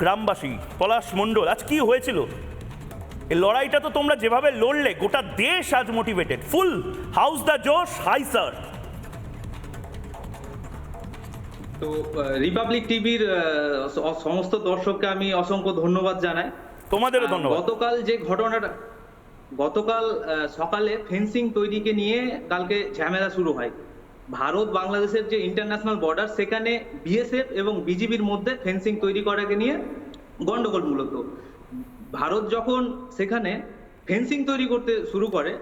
গ্রামবাসী পলাশ মণ্ডল আজ কি হয়েছিল? এই লড়াইটা তো তোমরা যেভাবে লড়লে গোটা দেশ আজ motivated full house the josh high sir তো রিপাবলিক টিভির সমস্ত দর্শককে আমি অসংখ্য ধন্যবাদ জানাই। তোমাদেরও ধন্যবাদ। গতকাল যে ঘটনাটা গতকাল সকালে ফেন্সিং তৈরিকে নিয়ে কালকে ঝামেলা শুরু হয়। ভারত বাংলাদেশের যে ইন্টারন্যাশনাল বর্ডার সেখানে বিএসএফ এবং বিজিবির মধ্যে ফেন্সিং তৈরি করাকে নিয়ে গন্ডগোল মূলত। ভারত যখন সেখানে ফেন্সিং তৈরি করতে শুরু করে,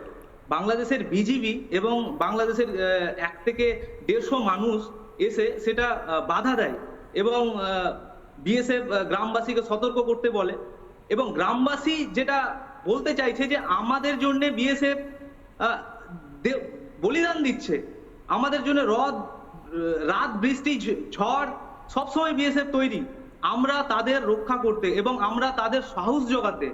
বাংলাদেশের বিজিবি এবং বাংলাদেশের এক থেকে দেড়শো মানুষ এসে সেটা বাধা দেয় এবং বিএসএফ গ্রামবাসীকে সতর্ক করতে বলে এবং গ্রামবাসী যেটা বলতে চাইছে যে আমাদের জন্য বিএসএফ বলিদান দিচ্ছে। আমাদের জন্য রদ, রাত, বৃষ্টি, ঝড় সবসময় বিএসএফ তৈরি। আমরা তাদের রক্ষা করতে এবং আমরা তাদের সাহস জোগাতে,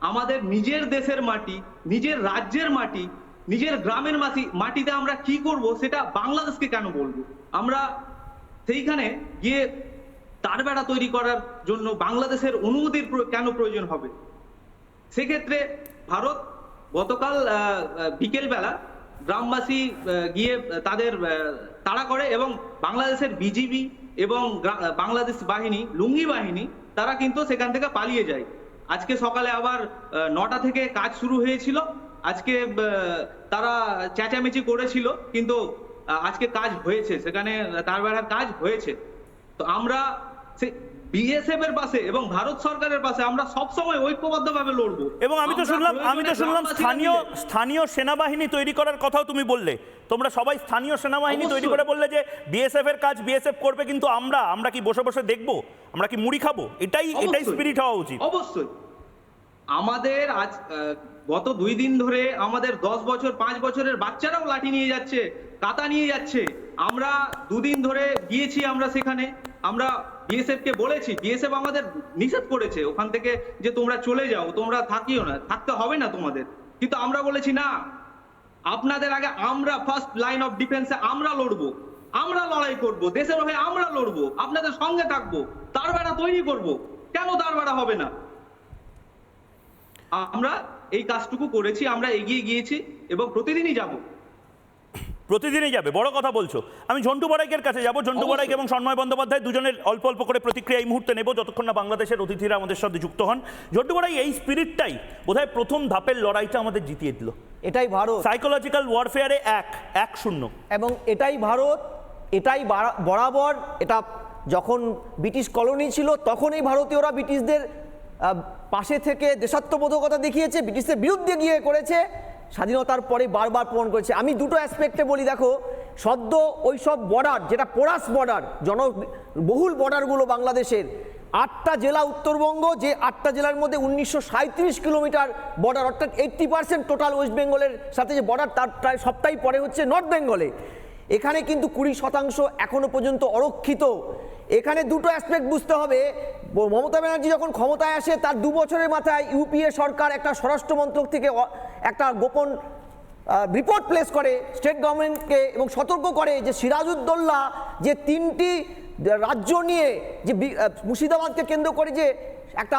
আমাদের নিজের দেশের মাটি, নিজের রাজ্যের মাটি, নিজের গ্রামের মাটি, মাটিতে আমরা কি করব সেটা বাংলাদেশকে কেন বলব? আমরা সেইখানে গিয়ে তার বেড়া তৈরি করার জন্য বাংলাদেশের অনুমতির কেন প্রয়োজন হবে? সেক্ষেত্রে ভারত গতকাল বিকেলবেলা গ্রামবাসী গিয়ে তাদের তাড়া করে এবং বাংলাদেশের বিজিবি এবং বাংলাদেশ বাহিনী, লুঙ্গি বাহিনী, তারা কিন্তু সেখান থেকে পালিয়ে যায়। আজকে সকালে আবার নটা থেকে কাজ শুরু হয়েছিল। আজকে তারা চেঁচামেচি করেছিল, কিন্তু আজকে কাজ হয়েছে। সেখানে, তার বেড়ার কাজ হয়েছে। তো আমরা বিএসএফ এর পাশে এবং ভারত সরকারের পাশে আমরা সব সবসময় ঐক্যবদ্ধভাবে লড়বো। এবং আমি তো শুনলাম আমি তো শুনলাম স্থানীয় স্থানীয় সেনাবাহিনী তৈরি করার কথাও তুমি বললে। তোমরা সবাই স্থানীয় সেনাবাহিনী তৈরি করে বললে যে বিএসএফ এর কাজ বিএসএফ করবে কিন্তু আমরা আমরা কি বসে বসে দেখব? আমরা কি মুড়ি খাব? এটাই এটাই। স্পিরিট হওয়া উচিত। অবশ্যই। আমাদের আজ গত দুই দিন ধরে আমাদের দশ বছর পাঁচ বছরের বাচ্চারাও লাঠি নিয়ে যাচ্ছে। কাতা নিয়ে যাচ্ছে। আমরা দুদিন ধরে গিয়েছি আমরা সেখানে। আমরা বিএসএফ কে বলেছি বিএসএফ আমাদের নিষেধ করেছে ওখান থেকে যে তোমরা চলে যাও, তোমরা থাকিও না, থাকতে হবে না তোমাদের। কিন্তু আমরা বলেছি, না, আপনাদের আগে আমরা ফার্স্ট লাইন অফ ডিফেন্সে আমরা লড়বো, আমরা লড়াই করব, দেশের হয়ে আমরা লড়বো, আপনাদের সঙ্গে থাকব তার বেড়া তৈরি করব, কেন তার বেড়া হবে না? আমরা এই কাজটুকু করেছি, আমরা এগিয়ে গিয়েছি এবং প্রতিদিনই যাব। প্রতিদিনই যাবে বড় কথা বলছো। আমি ঝন্টু বড়াইকের কাছে যাব ঝন্টু। বড়াইক এবং সন্ময় বন্দ্যোপাধ্যায় দুজনের অল্প অল্প করে প্রতিক্রিয়া এই মুহূর্তে নেব যতক্ষণ না বাংলাদেশের অতিথিরা আমাদের সাথে যুক্ত হন। ঝন্টু বড়াই এই স্পিরিটটাই বোধহয় প্রথম ধাপের লড়াইটা আমাদের জিতিয়ে দিল। এটাই ভারত। সাইকোলজিক্যাল ওয়ারফেয়ারে এক এক শূন্য। এবং এটাই ভারত এটাই বরাবর এটা যখন ব্রিটিশ কলোনি ছিল তখনই ভারতীয়রা ব্রিটিশদের পাশে থেকে দেশাত্মবোধকতা দেখিয়েছে ব্রিটিশদের বিরুদ্ধে গিয়ে করেছে। স্বাধীনতার পরে বারবার প্রমাণ করেছে। আমি দুটো অ্যাসপেক্টে বলি, দেখো, সদ্য ওই সব বর্ডার যেটা পোরাস বর্ডার জন, বহুল বর্ডারগুলো বাংলাদেশের, আটটা জেলা উত্তরবঙ্গ, যে আটটা জেলার মধ্যে উনিশশো কিলোমিটার বর্ডার অর্থাৎ এইট্টি পার্সেন্ট টোটাল ওয়েস্ট বেঙ্গলের সাথে যে বর্ডার তার প্রায় সবটাই পরে হচ্ছে নর্থ বেঙ্গলে এখানে কিন্তু কুড়ি শতাংশ এখনও পর্যন্ত অরক্ষিত। এখানে দুটো অ্যাসপেক্ট বুঝতে হবে। মমতা ব্যানার্জি যখন ক্ষমতায় আসে, তার দু বছরের মাথায় ইউপিএ সরকার একটা স্বরাষ্ট্র মন্ত্রক থেকে একটা গোপন রিপোর্ট প্লেস করে স্টেট গভর্নমেন্টকে এবং সতর্ক করে যে সিরাজউদ্দৌল্লা যে তিনটি রাজ্য নিয়ে যে মুর্শিদাবাদকে কেন্দ্র করে যে একটা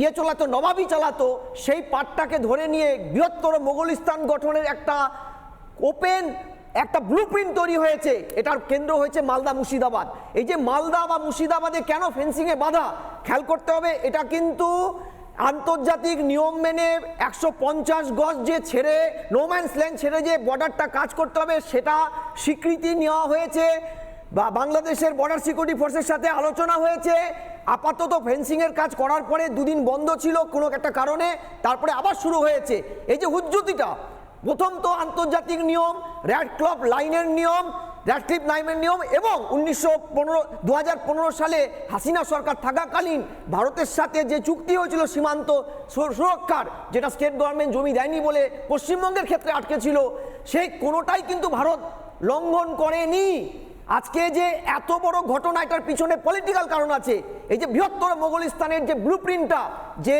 ইয়ে চালাতো, নবাবি চালাতো, সেই পাটটাকে ধরে নিয়ে বৃহত্তর মোগলিস্তান গঠনের একটা ওপেন একটা ব্লু তৈরি হয়েছে। এটার কেন্দ্র হয়েছে মালদা মুর্শিদাবাদ। এই যে মালদা বা মুর্শিদাবাদে কেন ফেন্সিংয়ে বাধা? খেয়াল করতে হবে, এটা কিন্তু আন্তর্জাতিক নিয়ম মেনে একশো পঞ্চাশ গজ যে ছেড়ে নোম্যান্স ল্যান্ড ছেড়ে যে বর্ডারটা কাজ করতে হবে, সেটা স্বীকৃতি নেওয়া হয়েছে। বা বাংলাদেশের বর্ডার সিকিউরিটি ফোর্সের সাথে আলোচনা হয়েছে। আপাতত ফেন্সিংয়ের কাজ করার পরে দুদিন বন্ধ ছিল কোনো একটা কারণে, তারপরে আবার শুরু হয়েছে। এই যে হুজ্জুতিটা প্রথম তো আন্তর্জাতিক নিয়ম র্যাড ক্লব লাইনের নিয়ম র্যাড ক্লিপ লাইনের নিয়ম এবং উনিশশো পনেরো সালে হাসিনা সরকার থাকাকালীন ভারতের সাথে যে চুক্তি হয়েছিল সীমান্ত সুরক্ষার, যেটা স্টেট গভর্নমেন্ট জমি দেয়নি বলে পশ্চিমবঙ্গের ক্ষেত্রে আটকে ছিল, সেই কোনোটাই কিন্তু ভারত লঙ্ঘন করেনি। আজকে যে এত বড় ঘটনা, এটার পিছনে পলিটিক্যাল কারণ আছে। এই যে বৃহত্তর মোগলিস্তানের যে ব্লু প্রিন্টটা যে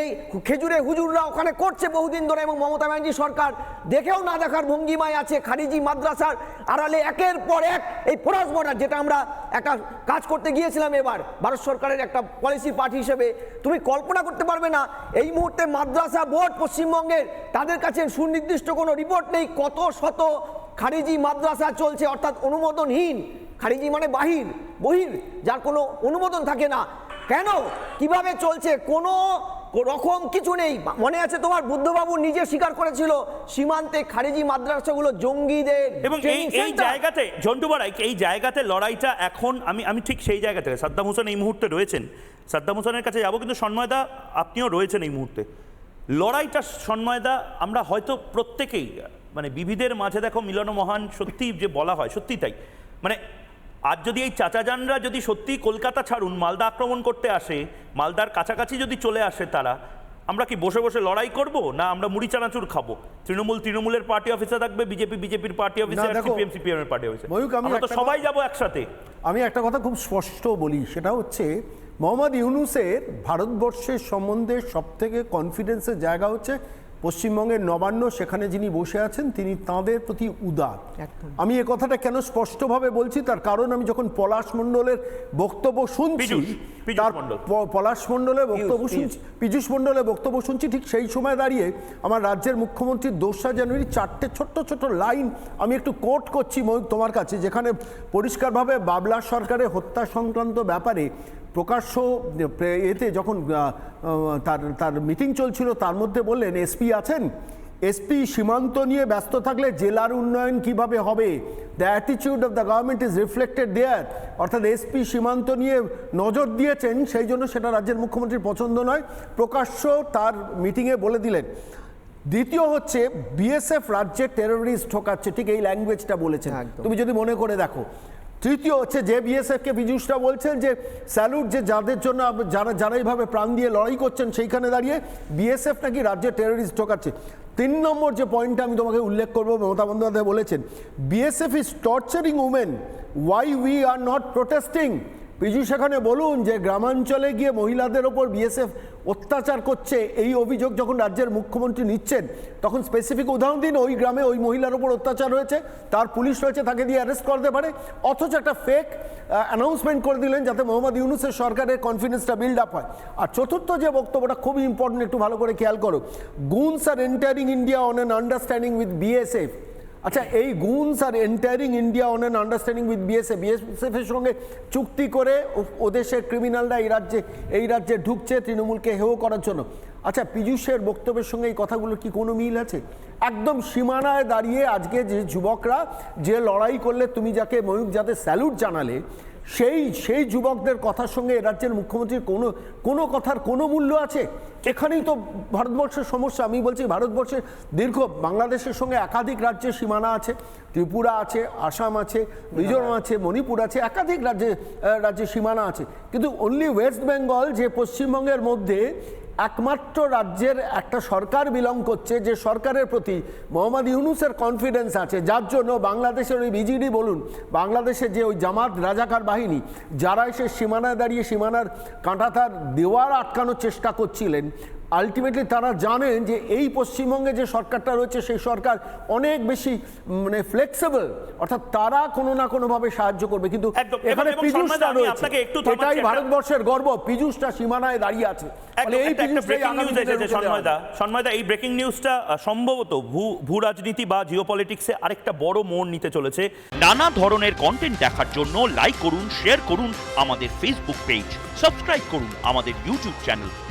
খেজুরে হুজুররা ওখানে করছে বহুদিন ধরে এবং মমতা ব্যানার্জি সরকার, দেখেও না দেখার ভঙ্গিমায় আছে খারিজি মাদ্রাসার আড়ালে একের পর এক এই ফোরাস বর্ডার যেটা আমরা একটা কাজ করতে গিয়েছিলাম এবার, ভারত সরকারের একটা পলিসি পার্টি হিসেবে। তুমি কল্পনা করতে পারবে না, এই মুহূর্তে মাদ্রাসা বোর্ড পশ্চিমবঙ্গের তাদের কাছে সুনির্দিষ্ট কোনো রিপোর্ট নেই, কত শত খারিজি মাদ্রাসা চলছে, অর্থাৎ অনুমোদনহীন। খারিজি মানে বাহির বহির যার কোনো অনুমোদন থাকে না। কেন? কীভাবে চলছে? কোনো রকম কিছু নেই। মনে আছে তোমার? বুদ্ধবাবু নিজে স্বীকার করেছিল সীমান্তে খারিজি মাদ্রাসাগুলো জঙ্গিদের এবং এই এই জায়গাতে ঝন্টু বড়াই এই জায়গাতে লড়াইটা এখন আমি আমি ঠিক সেই জায়গা থেকে সাদ্দাম হোসেন এই মুহূর্তে রয়েছেন। সাদ্দাম হোসেনের কাছে যাব কিন্তু সন্ময়দা আপনিও রয়েছেন এই মুহূর্তে। লড়াইটা সন্ময়দা আমরা হয়তো প্রত্যেকেই মানে বিবিধের মাঝে দেখো মিলন মহান সত্যি যে বলা হয় সত্যি তাই। মানে আজ যদি এই চাচাজানরা যদি সত্যি কলকাতা ছাড়ুন মালদা আক্রমণ করতে আসে মালদার কাছাকাছি যদি চলে আসে তারা আমরা কি বসে বসে লড়াই করব না আমরা মুড়ি চানাচুর খাব? তৃণমূল তৃণমূলের পার্টি অফিসে থাকবে বিজেপি বিজেপির পার্টি অফিসে সিপিএম সিপিএম এর পার্টি অফিসে। আমরা তো সবাই যাব একসাথে। আমি একটা কথা খুব স্পষ্ট বলি সেটা হচ্ছে মোহাম্মদ ইউনুসের ভারতবর্ষের সম্বন্ধে সব থেকে কনফিডেন্সের জায়গা হচ্ছে পশ্চিমবঙ্গের নবান্ন সেখানে যিনি বসে আছেন তিনি তাঁদের প্রতি উদার। আমি এ কথাটা কেন স্পষ্টভাবে বলছি? তার কারণ আমি যখন পলাশ মণ্ডলের বক্তব্য শুনছি তার পলাশ মণ্ডলের বক্তব্য শুনছি পীযূষ মণ্ডলের বক্তব্য শুনছি ঠিক সেই সময় দাঁড়িয়ে আমার রাজ্যের মুখ্যমন্ত্রী দোসরা জানুয়ারি চারটে ছোট্ট ছোট্ট লাইন আমি একটু কোট করছি ময়ূক তোমার কাছে যেখানে পরিষ্কারভাবে বাবলা সরকারের হত্যা সংক্রান্ত ব্যাপারে প্রকাশ্য এতে যখন তার তার মিটিং চলছিল তার মধ্যে বললেন এসপি আছেন? এসপি সীমান্ত নিয়ে ব্যস্ত থাকলে জেলার উন্নয়ন কীভাবে হবে? The অ্যাটিচিউড of the government is reflected there অর্থাৎ এসপি সীমান্ত নিয়ে নজর দিয়েছেন সেই জন্য সেটা রাজ্যের মুখ্যমন্ত্রীর পছন্দ নয় প্রকাশ্য তার মিটিংয়ে বলে দিলেন। দ্বিতীয় হচ্ছে বিএসএফ রাজ্যে টেরোরিস্ট ঠকাচ্ছে ঠিক এই ল্যাঙ্গুয়েজটা বলেছেন। তুমি যদি মনে করে দেখো তৃতীয় হচ্ছে যে বিএসএফকে বিজুষরা বলছেন যে স্যালুট যে যাদের জন্য যারা যারা এইভাবে প্রাণ দিয়ে লড়াই করছেন সেইখানে দাঁড়িয়ে বিএসএফ নাকি রাজ্যে টেরোরিস্ট ঠকাচ্ছে। তিন নম্বর যে পয়েন্টটা আমি তোমাকে উল্লেখ করব, মমতা বন্দ্যোপাধ্যায় বলেছেন BSF is torturing women why we are not protesting Piyush এখানে বলুন যে গ্রামাঞ্চলে গিয়ে মহিলাদের ওপর বিএসএফ অত্যাচার করছে, এই অভিযোগ যখন রাজ্যের মুখ্যমন্ত্রী নিচ্ছেন, তখন স্পেসিফিক উদাহরণ দিন, ওই গ্রামে ওই মহিলার ওপর অত্যাচার হয়েছে, তার পুলিশ রয়েছে, তাকে দিয়ে অ্যারেস্ট করতে পারে, অথচ একটা ফেক অ্যানাউন্সমেন্ট করে দিলেন যাতে মোহাম্মদ ইউনুসের সরকারের কনফিডেন্সটা বিল্ড আপ হয়। আর চতুর্থ যে বক্তব্যটা খুবই ইম্পর্টেন্ট একটু ভালো করে খেয়াল করো goons are entering India on an understanding with BSF আচ্ছা এই goons are entering India on an understanding with BSF বিএসএফের সঙ্গে চুক্তি করে ও দেশের ক্রিমিনালরা এই রাজ্যে এই রাজ্যে ঢুকছে, তৃণমূলকে হেও করার জন্য। আচ্ছা পীযূষের বক্তব্যের সঙ্গে এই কথাগুলোর কি কোনো মিল আছে? একদম সীমানায় দাঁড়িয়ে আজকে যে যুবকরা যে লড়াই করলে, তুমি যাকে ময়ূক যাতে স্যালুট জানালে সেই সেই যুবকদের কথার সঙ্গে এ রাজ্যের মুখ্যমন্ত্রীর কোনো কোনো কথার কোনো মূল্য আছে? এখানেই তো ভারতবর্ষের সমস্যা। আমি বলছি ভারতবর্ষের দীর্ঘ বাংলাদেশের সঙ্গে একাধিক রাজ্যের সীমানা আছে। ত্রিপুরা আছে আসাম আছে মিজোরাম আছে মণিপুর আছে একাধিক রাজ্যে রাজ্যের সীমানা আছে। কিন্তু অনলি ওয়েস্ট বেঙ্গল যে পশ্চিমবঙ্গের মধ্যে একমাত্র রাজ্যের একটা সরকার বিলং করছে, যে সরকারের প্রতি মোহাম্মদ ইউনুসের কনফিডেন্স আছে। যার জন্য বাংলাদেশের ওই বিজিডি বলুন বাংলাদেশে যে ওই জামাত রাজাকার বাহিনী, যারা এসে সীমানায় দাঁড়িয়ে সীমানার কাঁটাতার দেওয়ার আটকানোর চেষ্টা করছিলেন আলটিমেটলি তারা জানেন যে এই পশ্চিমবঙ্গে যে সরকারটা রয়েছে সেই সরকার অনেক বেশি মানে ফ্লেক্সিবল অর্থাৎ তারা কোনো না কোনোভাবে সাহায্য করবে। কিন্তু এখানে পীযূষটা আমি রয়েছে। এটাই ভারতবর্ষের গর্ব। পীযূষটা সীমানায় দাঁড়িয়ে আছে। এই সন্ময়দা। এই ব্রেকিং নিউজটা সম্ভবত ভূ ভূ রাজনীতি বা জিও পলিটিক্সে আরেকটা বড় মোড় নিতে চলেছে। নানা ধরনের কন্টেন্ট দেখার জন্য লাইক করুন শেয়ার করুন আমাদের ফেসবুক পেজ সাবস্ক্রাইব করুন আমাদের ইউটিউব চ্যানেল